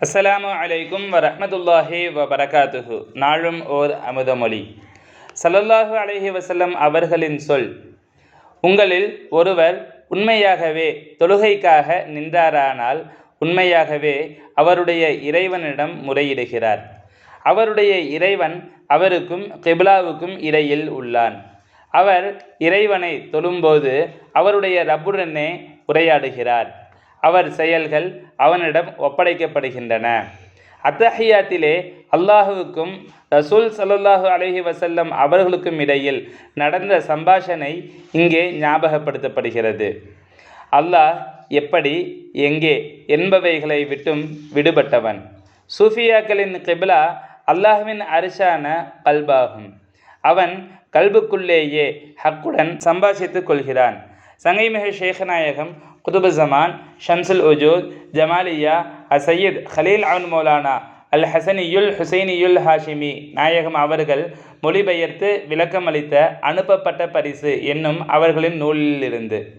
அஸ்ஸலாமு அலைக்கும் வரமத்துல்லாஹி வ நாளும் ஓர் அமுதமொழி. சல்லல்லாஹு அலஹி வசல்லம் அவர்களின் சொல் உங்களில் ஒருவர் உண்மையாகவே தொழுகைக்காக நின்றாரானால் உண்மையாகவே அவருடைய இறைவனிடம் முறையிடுகிறார். அவருடைய இறைவன் அவருக்கும் கிபிலாவுக்கும் இடையில் உள்ளான். அவர் இறைவனை தொழும்போது அவருடைய ரப்புடனே உரையாடுகிறார். அவர் செயல்கள் அவனிடம் ஒப்படைக்கப்படுகின்றன. அத்தஹியாத்திலே அல்லாஹுவுக்கும் ரசூல் சல்லாஹு அலஹி வசல்லம் அவர்களுக்கும் இடையில் நடந்த சம்பாஷணை இங்கே ஞாபகப்படுத்தப்படுகிறது. அல்லாஹ் எப்படி எங்கே என்பவைகளை விட்டும் விடுபட்டவன். சூஃபியாக்களின் கிபிலா அல்லாஹுவின் அரிசான கல்பாகும். அவன் கல்புக்குள்ளேயே ஹக்குடன் சம்பாஷித்துக் கொள்கிறான். சங்கைமிகு ஷேഖநாயகம் குதுபு ஜமான் ஷம்சுல் உஜூத் ஜமாலியா அசையத் ஹலீல் அவுன் மௌலானா அல் ஹசனியுல் ஹுசைனியுல் ஹாஷிமி நாயகம் அவர்கள் மொழிபெயர்த்து விளக்கமளித்த அனுப்பப்பட்ட பரிசு என்னும் அவர்களின் நூலிலிருந்து.